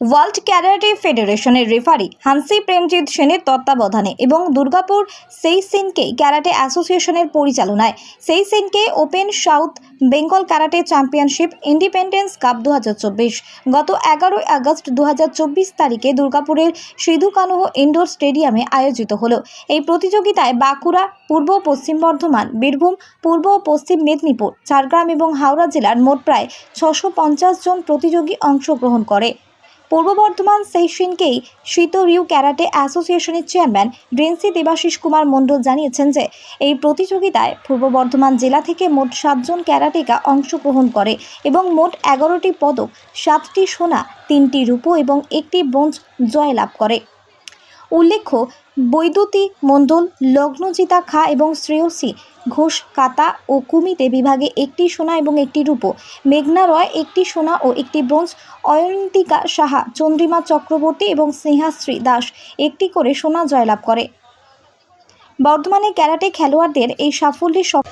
World karate ফেডারেশনের referee Hansi Premjit সেনের তত্ত্বাবধানে এবং দুর্গাপুর সেইসিনকে ক্যারাটে অ্যাসোসিয়েশনের পরিচালনায়। Seishinkai open south Bengal karate championship independence cup দু হাজার চব্বিশ। গত এগারোই আগস্ট দু হাজার চব্বিশ তারিখে দুর্গাপুরের সিধু কানুহ ইনডোর স্টেডিয়ামে আয়োজিত হলো। এই প্রতিযোগিতায় বাঁকুড়া, পূর্ব পশ্চিম বর্ধমান, বীরভূম, পূর্ব ও পশ্চিম মেদিনীপুর, ঝাড়গ্রাম এবং হাওড়া জেলার মোট প্রায় ছশো জন প্রতিযোগী অংশগ্রহণ করে। পূর্ব বর্ধমান সেইশিনকেই শীতরিউ ক্যারাটে অ্যাসোসিয়েশনের চেয়ারম্যান ড্রেন্সি দেবাশিস কুমার মণ্ডল জানিয়েছেন যে, এই প্রতিযোগিতায় পূর্ব বর্ধমান জেলা থেকে মোট সাতজন ক্যারাটেকা অংশগ্রহণ করে এবং মোট এগারোটি পদক, সাতটি সোনা, তিনটি রূপো এবং একটি ব্রোঞ্জ জয়লাভ করে। উল্লেখ্য, বৈদ্যুতি, মণ্ডল, লগ্নজিতা খা এবং শ্রেয়সী ঘোষ, কাতা ও কুমিতে বিভাগে একটি সোনা এবং একটি রূপো। মেঘনা রয় একটি সোনা ও একটি ব্রোঞ্জ। অয়ন্তিকা সাহা, চন্দ্রিমা চক্রবর্তী এবং স্নেহাশ্রী দাস একটি করে সোনা জয়লাভ করে। বর্ধমানে ক্যারাটে খেলোয়াড়দের এই সাফল্যের সব